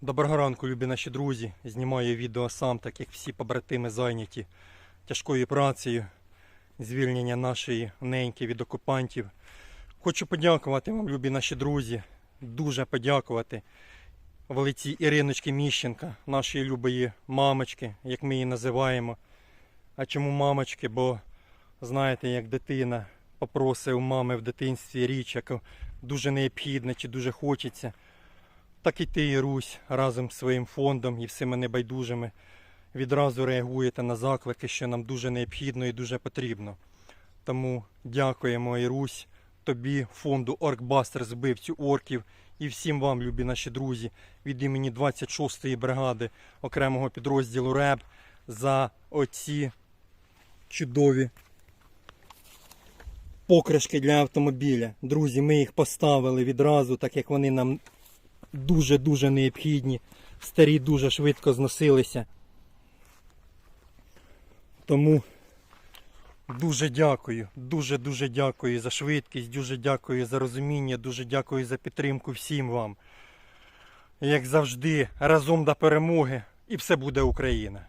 Доброго ранку, любі наші друзі. Знімаю відео сам, так як всі побратими зайняті тяжкою працею, звільнення нашої неньки від окупантів. Хочу подякувати вам, любі наші друзі, дуже подякувати в лиці Іриночки Міщенка, нашої любої мамочки, як ми її називаємо. А чому мамочки? Бо знаєте, як дитина попросить у мами в дитинстві річ, яка дуже необхідна чи дуже хочеться. Так і ти, Ірусь, разом з своїм фондом і всіми небайдужими відразу реагуєте на заклики, що нам дуже необхідно і дуже потрібно. Тому дякуємо, Ірусь, тобі, фонду Оркбастер, збивцю орків і всім вам, любі наші друзі, від імені 26-ї бригади окремого підрозділу РЕБ за оці чудові покришки для автомобіля. Друзі, ми їх поставили відразу, так як вони нам дуже-дуже необхідні. Старі дуже швидко зносилися. Тому дуже дякую, дуже-дуже дякую за швидкість, дуже дякую за розуміння, дуже дякую за підтримку всім вам. Як завжди, разом до перемоги і все буде Україна.